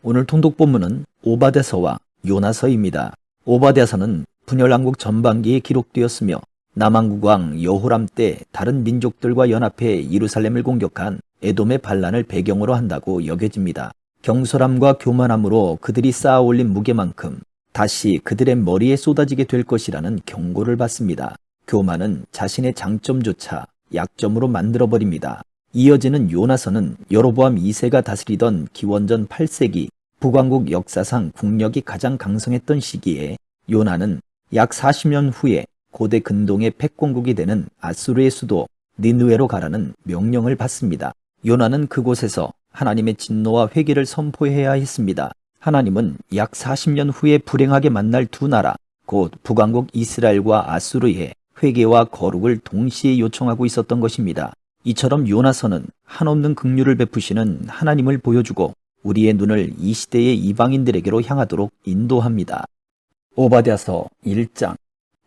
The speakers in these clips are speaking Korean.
오늘 통독 본문은 오바데서와 요나서입니다. 오바데서는 분열왕국 전반기에 기록되었으며 남왕국 왕 여호람 때 다른 민족들과 연합해 예루살렘을 공격한 에돔의 반란을 배경으로 한다고 여겨집니다. 경솔함과 교만함으로 그들이 쌓아 올린 무게만큼 다시 그들의 머리에 쏟아지게 될 것이라는 경고를 받습니다. 교만은 자신의 장점조차 약점으로 만들어버립니다. 이어지는 요나서는 여로보암 2세가 다스리던 기원전 8세기 북왕국 역사상 국력이 가장 강성했던 시기에 요나는 약 40년 후에 고대 근동의 패권국이 되는 아수르의 수도 니누에로 가라는 명령을 받습니다. 요나는 그곳에서 하나님의 진노와 회개를 선포해야 했습니다. 하나님은 약 40년 후에 불행하게 만날 두 나라, 곧 북왕국 이스라엘과 아수르에 회개와 거룩을 동시에 요청하고 있었던 것입니다. 이처럼 요나서는 한없는 긍휼을 베푸시는 하나님을 보여주고 우리의 눈을 이 시대의 이방인들에게로 향하도록 인도합니다. 오바댜서 1장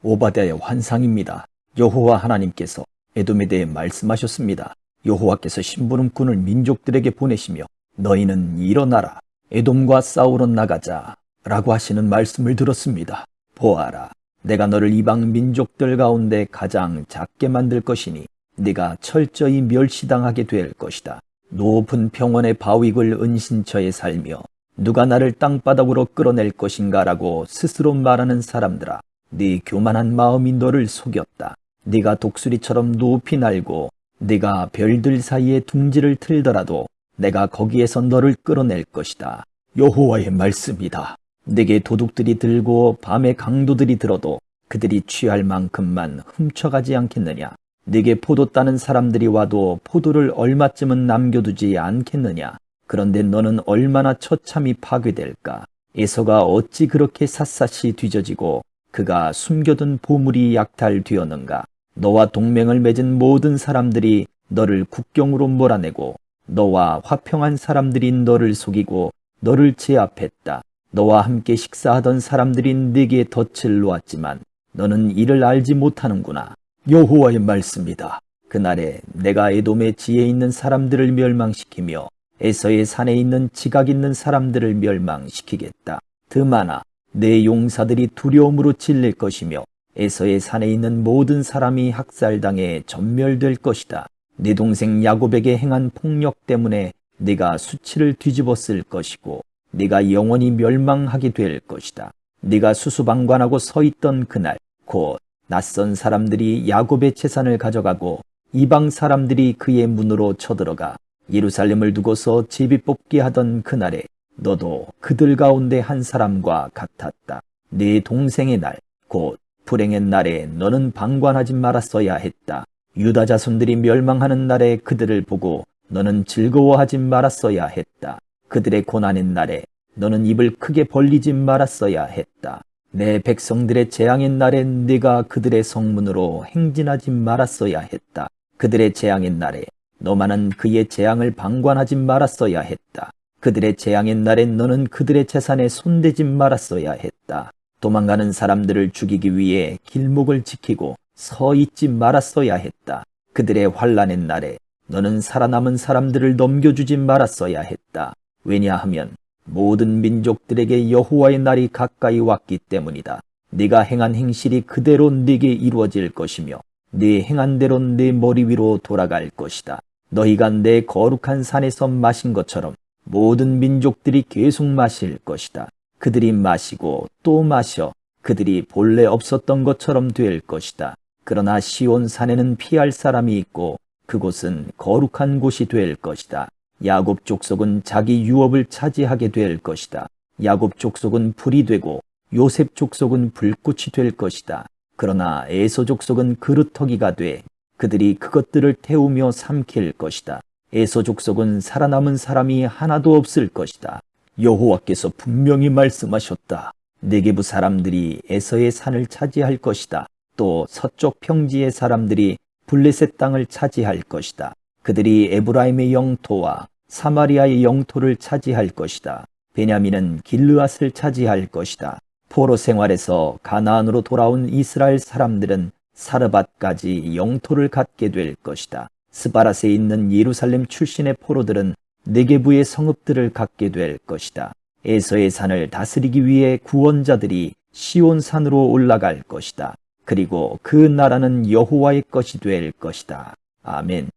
오바댜의 환상입니다. 여호와 하나님께서 에돔에 대해 말씀하셨습니다. 여호와께서 심부름꾼을 민족들에게 보내시며 너희는 일어나라 에돔과 싸우러 나가자 라고 하시는 말씀을 들었습니다. 보아라 내가 너를 이방 민족들 가운데 가장 작게 만들 것이니 네가 철저히 멸시당하게 될 것이다. 높은 평원의 바위글 은신처에 살며 누가 나를 땅바닥으로 끌어낼 것인가라고 스스로 말하는 사람들아 네 교만한 마음이 너를 속였다. 네가 독수리처럼 높이 날고 네가 별들 사이에 둥지를 틀더라도 내가 거기에서 너를 끌어낼 것이다. 여호와의 말씀이다. 내게 도둑들이 들고 밤에 강도들이 들어도 그들이 취할 만큼만 훔쳐가지 않겠느냐. 네게 포도 따는 사람들이 와도 포도를 얼마쯤은 남겨두지 않겠느냐. 그런데 너는 얼마나 처참히 파괴될까. 에서가 어찌 그렇게 샅샅이 뒤져지고 그가 숨겨둔 보물이 약탈되었는가. 너와 동맹을 맺은 모든 사람들이 너를 국경으로 몰아내고 너와 화평한 사람들이 너를 속이고 너를 제압했다. 너와 함께 식사하던 사람들이 네게 덫을 놓았지만 너는 이를 알지 못하는구나. 여호와의 말씀이다. 그날에 내가 에돔의 지에 있는 사람들을 멸망시키며 에서의 산에 있는 지각 있는 사람들을 멸망시키겠다. 드마나 내 용사들이 두려움으로 질릴 것이며 에서의 산에 있는 모든 사람이 학살당해 전멸될 것이다. 네 동생 야곱에게 행한 폭력 때문에 네가 수치를 뒤집었을 것이고 네가 영원히 멸망하게 될 것이다. 네가 수수방관하고 서 있던 그날 곧 낯선 사람들이 야곱의 재산을 가져가고 이방 사람들이 그의 문으로 쳐들어가 예루살렘을 두고서 제비 뽑기 하던 그날에 너도 그들 가운데 한 사람과 같았다. 네 동생의 날, 곧 불행의 날에 너는 방관하지 말았어야 했다. 유다 자손들이 멸망하는 날에 그들을 보고 너는 즐거워하지 말았어야 했다. 그들의 고난의 날에 너는 입을 크게 벌리지 말았어야 했다. 내 백성들의 재앙의 날에 네가 그들의 성문으로 행진하지 말았어야 했다. 그들의 재앙의 날에 너만은 그의 재앙을 방관하지 말았어야 했다. 그들의 재앙의 날에 너는 그들의 재산에 손대지 말았어야 했다. 도망가는 사람들을 죽이기 위해 길목을 지키고 서 있지 말았어야 했다. 그들의 환란의 날에 너는 살아남은 사람들을 넘겨주지 말았어야 했다. 왜냐하면 모든 민족들에게 여호와의 날이 가까이 왔기 때문이다. 네가 행한 행실이 그대로 네게 이루어질 것이며 네 행한 대로 네 머리 위로 돌아갈 것이다. 너희가 내 거룩한 산에서 마신 것처럼 모든 민족들이 계속 마실 것이다. 그들이 마시고 또 마셔 그들이 본래 없었던 것처럼 될 것이다. 그러나 시온 산에는 피할 사람이 있고 그곳은 거룩한 곳이 될 것이다. 야곱 족속은 자기 유업을 차지하게 될 것이다. 야곱 족속은 불이 되고 요셉 족속은 불꽃이 될 것이다. 그러나 에소 족속은 그루터기가 돼 그들이 그것들을 태우며 삼킬 것이다. 에소 족속은 살아남은 사람이 하나도 없을 것이다. 여호와께서 분명히 말씀하셨다. 네게부 사람들이 에서의 산을 차지할 것이다. 또 서쪽 평지의 사람들이 블레셋 땅을 차지할 것이다. 그들이 에브라임의 영토와 사마리아의 영토를 차지할 것이다. 베냐민은 길르앗을 차지할 것이다. 포로 생활에서 가나안으로 돌아온 이스라엘 사람들은 사르밧까지 영토를 갖게 될 것이다. 스바라스에 있는 예루살렘 출신의 포로들은 네게부의 성읍들을 갖게 될 것이다. 에서의 산을 다스리기 위해 구원자들이 시온산으로 올라갈 것이다. 그리고 그 나라는 여호와의 것이 될 것이다. 아멘.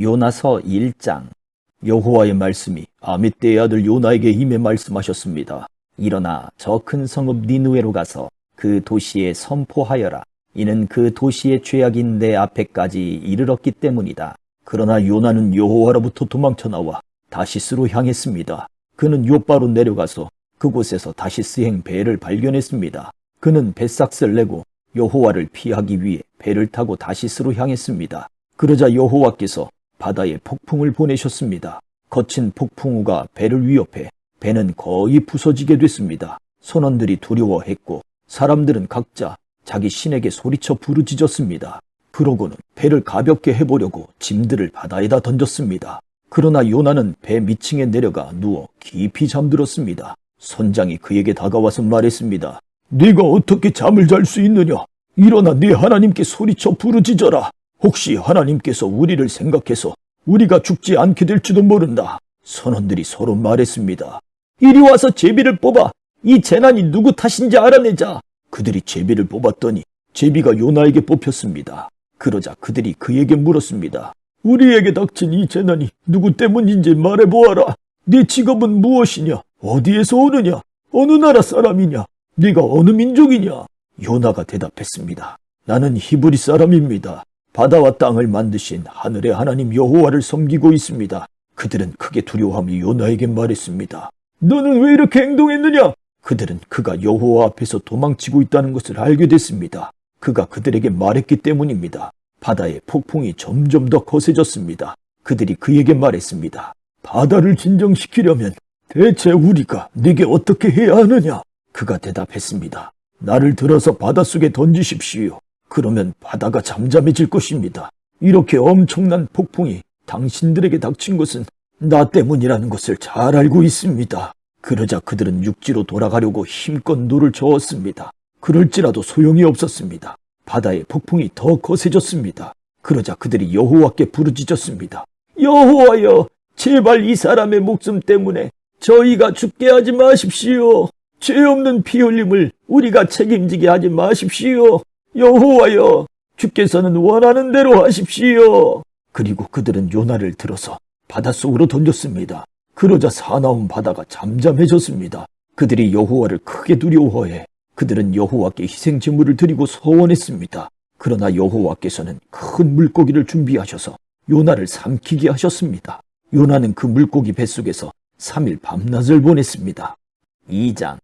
요나서 1장 여호와의 말씀이 아미떼의 아들 요나에게 임해 말씀하셨습니다. 일어나 저 큰 성읍 니누에로 가서 그 도시에 선포하여라. 이는 그 도시의 죄악인 내 앞에까지 이르렀기 때문이다. 그러나 요나는 여호와로부터 도망쳐 나와 다시스로 향했습니다. 그는 요바로 내려가서 그곳에서 다시스행 배를 발견했습니다. 그는 배삭을 내고 여호와를 피하기 위해 배를 타고 다시스로 향했습니다. 그러자 여호와께서 바다에 폭풍을 보내셨습니다. 거친 폭풍우가 배를 위협해 배는 거의 부서지게 됐습니다. 선원들이 두려워했고 사람들은 각자 자기 신에게 소리쳐 부르짖었습니다. 그러고는 배를 가볍게 해보려고 짐들을 바다에다 던졌습니다. 그러나 요나는 배 밑층에 내려가 누워 깊이 잠들었습니다. 선장이 그에게 다가와서 말했습니다. 네가 어떻게 잠을 잘 수 있느냐? 일어나 네 하나님께 소리쳐 부르짖어라. 혹시 하나님께서 우리를 생각해서 우리가 죽지 않게 될지도 모른다. 선원들이 서로 말했습니다. 이리 와서 제비를 뽑아 이 재난이 누구 탓인지 알아내자. 그들이 제비를 뽑았더니 제비가 요나에게 뽑혔습니다. 그러자 그들이 그에게 물었습니다. 우리에게 닥친 이 재난이 누구 때문인지 말해보아라. 네 직업은 무엇이냐? 어디에서 오느냐? 어느 나라 사람이냐? 네가 어느 민족이냐? 요나가 대답했습니다. 나는 히브리 사람입니다. 바다와 땅을 만드신 하늘의 하나님 여호와를 섬기고 있습니다. 그들은 크게 두려워하며 요나에게 말했습니다. 너는 왜 이렇게 행동했느냐? 그들은 그가 여호와 앞에서 도망치고 있다는 것을 알게 됐습니다. 그가 그들에게 말했기 때문입니다. 바다의 폭풍이 점점 더 거세졌습니다. 그들이 그에게 말했습니다. 바다를 진정시키려면 대체 우리가 네게 어떻게 해야 하느냐? 그가 대답했습니다. 나를 들어서 바닷속에 던지십시오. 그러면 바다가 잠잠해질 것입니다. 이렇게 엄청난 폭풍이 당신들에게 닥친 것은 나 때문이라는 것을 잘 알고 있습니다. 그러자 그들은 육지로 돌아가려고 힘껏 노를 저었습니다. 그럴지라도 소용이 없었습니다. 바다의 폭풍이 더 거세졌습니다. 그러자 그들이 여호와께 부르짖었습니다. 여호와여, 제발 이 사람의 목숨 때문에 저희가 죽게 하지 마십시오. 죄 없는 피 흘림을 우리가 책임지게 하지 마십시오. 여호와여, 주께서는 원하는 대로 하십시오. 그리고 그들은 요나를 들어서 바닷속으로 던졌습니다. 그러자 사나운 바다가 잠잠해졌습니다. 그들이 여호와를 크게 두려워해 그들은 여호와께 희생 제물을 드리고 서원했습니다. 그러나 여호와께서는 큰 물고기를 준비하셔서 요나를 삼키게 하셨습니다. 요나는 그 물고기 뱃속에서 3일 밤낮을 보냈습니다. 2장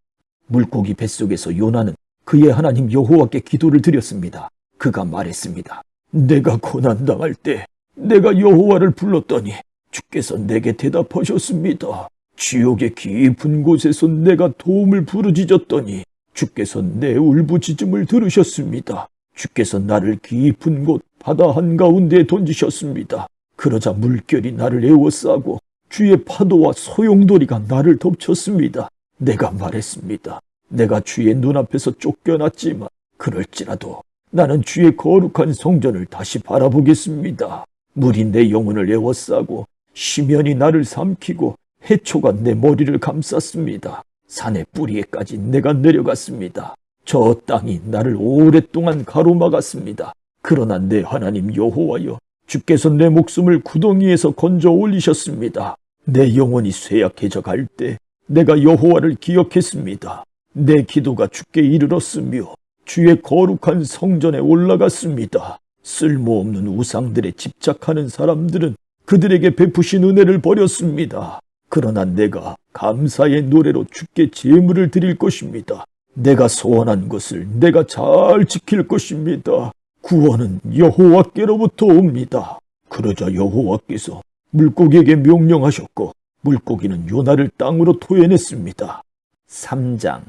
물고기 뱃속에서 요나는 그의 하나님 여호와께 기도를 드렸습니다. 그가 말했습니다. 내가 고난당할 때 내가 여호와를 불렀더니 주께서 내게 대답하셨습니다. 지옥의 깊은 곳에서 내가 도움을 부르짖었더니 주께서 내 울부짖음을 들으셨습니다. 주께서 나를 깊은 곳 바다 한가운데에 던지셨습니다. 그러자 물결이 나를 에워싸고 주의 파도와 소용돌이가 나를 덮쳤습니다. 내가 말했습니다. 내가 주의 눈앞에서 쫓겨났지만 그럴지라도 나는 주의 거룩한 성전을 다시 바라보겠습니다. 물이 내 영혼을 에워싸고 시면이 나를 삼키고 해초가 내 머리를 감쌌습니다. 산의 뿌리에까지 내가 내려갔습니다. 저 땅이 나를 오랫동안 가로막았습니다. 그러나 내 하나님 여호와여, 주께서 내 목숨을 구덩이에서 건져 올리셨습니다. 내 영혼이 쇠약해져 갈 때 내가 여호와를 기억했습니다. 내 기도가 주께 이르렀으며 주의 거룩한 성전에 올라갔습니다. 쓸모없는 우상들에 집착하는 사람들은 그들에게 베푸신 은혜를 버렸습니다. 그러나 내가 감사의 노래로 주께 제물을 드릴 것입니다. 내가 소원한 것을 내가 잘 지킬 것입니다. 구원은 여호와께로부터 옵니다. 그러자 여호와께서 물고기에게 명령하셨고 물고기는 요나를 땅으로 토해냈습니다. 3장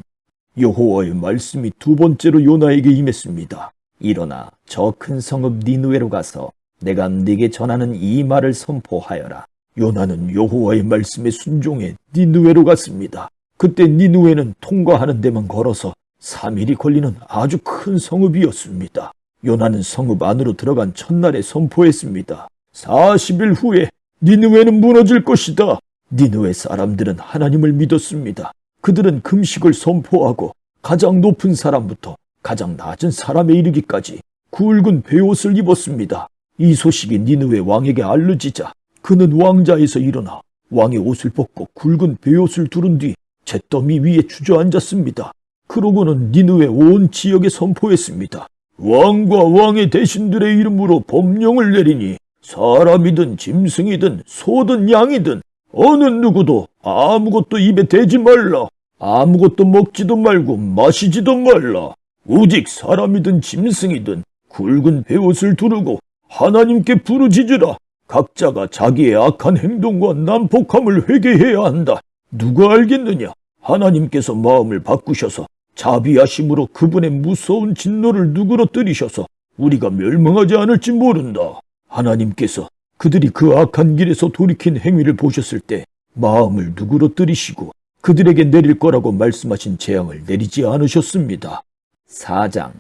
여호와의 말씀이 두 번째로 요나에게 임했습니다. 일어나 저 큰 성읍 니누에로 가서 내가 네게 전하는 이 말을 선포하여라. 요나는 여호와의 말씀에 순종해 니누에로 갔습니다. 그때 니누에는 통과하는 데만 걸어서 3일이 걸리는 아주 큰 성읍이었습니다. 요나는 성읍 안으로 들어간 첫날에 선포했습니다. 40일 후에 니누에는 무너질 것이다. 니누에 사람들은 하나님을 믿었습니다. 그들은 금식을 선포하고 가장 높은 사람부터 가장 낮은 사람에 이르기까지 굵은 베옷을 입었습니다. 이 소식이 니느웨 왕에게 알려지자 그는 왕자에서 일어나 왕의 옷을 벗고 굵은 베옷을 두른 뒤 잿더미 위에 주저앉았습니다. 그러고는 니느웨 온 지역에 선포했습니다. 왕과 왕의 대신들의 이름으로 법령을 내리니 사람이든 짐승이든 소든 양이든 어느 누구도 아무것도 입에 대지 말라. 아무것도 먹지도 말고 마시지도 말라. 오직 사람이든 짐승이든 굵은 베옷을 두르고 하나님께 부르짖으라. 각자가 자기의 악한 행동과 난폭함을 회개해야 한다. 누가 알겠느냐? 하나님께서 마음을 바꾸셔서 자비하심으로 그분의 무서운 진노를 누그러뜨리셔서 우리가 멸망하지 않을지 모른다. 하나님께서 그들이 그 악한 길에서 돌이킨 행위를 보셨을 때 마음을 누그러뜨리시고 그들에게 내릴 거라고 말씀하신 재앙을 내리지 않으셨습니다. 4장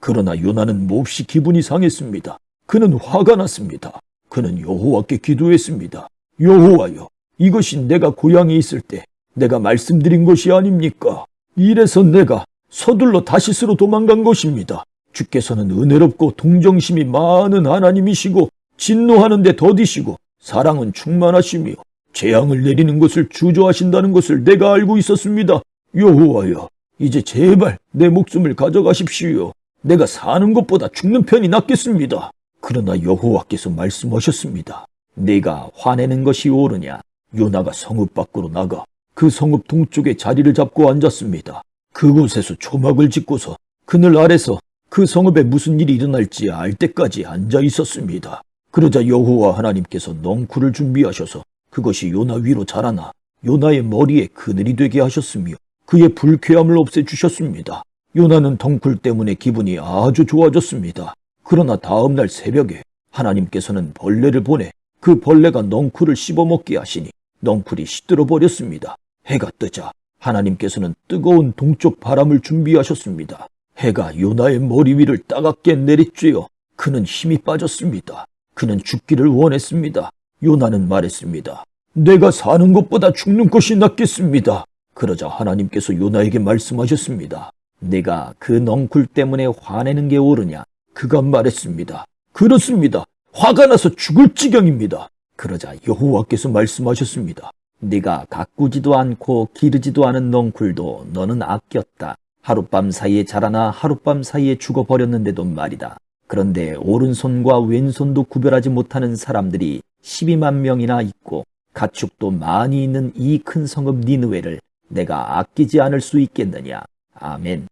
그러나 요나는 몹시 기분이 상했습니다. 그는 화가 났습니다. 그는 여호와께 기도했습니다. 여호와여, 이것이 내가 고향에 있을 때 내가 말씀드린 것이 아닙니까? 이래서 내가 서둘러 다시스로 도망간 것입니다. 주께서는 은혜롭고 동정심이 많은 하나님이시고 진노하는데 더디시고 사랑은 충만하시며 재앙을 내리는 것을 주저하신다는 것을 내가 알고 있었습니다. 여호와여, 이제 제발 내 목숨을 가져가십시오. 내가 사는 것보다 죽는 편이 낫겠습니다. 그러나 여호와께서 말씀하셨습니다. 내가 화내는 것이 옳으냐? 요나가 성읍 밖으로 나가 그 성읍 동쪽에 자리를 잡고 앉았습니다. 그곳에서 초막을 짓고서 그늘 아래서 그 성읍에 무슨 일이 일어날지 알 때까지 앉아 있었습니다. 그러자 여호와 하나님께서 넝쿨을 준비하셔서 그것이 요나 위로 자라나 요나의 머리에 그늘이 되게 하셨으며 그의 불쾌함을 없애주셨습니다. 요나는 덩쿨 때문에 기분이 아주 좋아졌습니다. 그러나 다음날 새벽에 하나님께서는 벌레를 보내 그 벌레가 넝쿨을 씹어먹게 하시니 넝쿨이 시들어 버렸습니다. 해가 뜨자 하나님께서는 뜨거운 동쪽 바람을 준비하셨습니다. 해가 요나의 머리 위를 따갑게 내리쬐어 그는 힘이 빠졌습니다. 그는 죽기를 원했습니다. 요나는 말했습니다. 내가 사는 것보다 죽는 것이 낫겠습니다. 그러자 하나님께서 요나에게 말씀하셨습니다. 내가 그 넝쿨 때문에 화내는 게 옳으냐? 그가 말했습니다. 그렇습니다. 화가 나서 죽을 지경입니다. 그러자 여호와께서 말씀하셨습니다. 네가 가꾸지도 않고 기르지도 않은 넝쿨도 너는 아꼈다. 하룻밤 사이에 자라나 하룻밤 사이에 죽어버렸는데도 말이다. 그런데 오른손과 왼손도 구별하지 못하는 사람들이 12만 명이나 있고 가축도 많이 있는 이 큰 성읍 니느웨를 내가 아끼지 않을 수 있겠느냐. 아멘.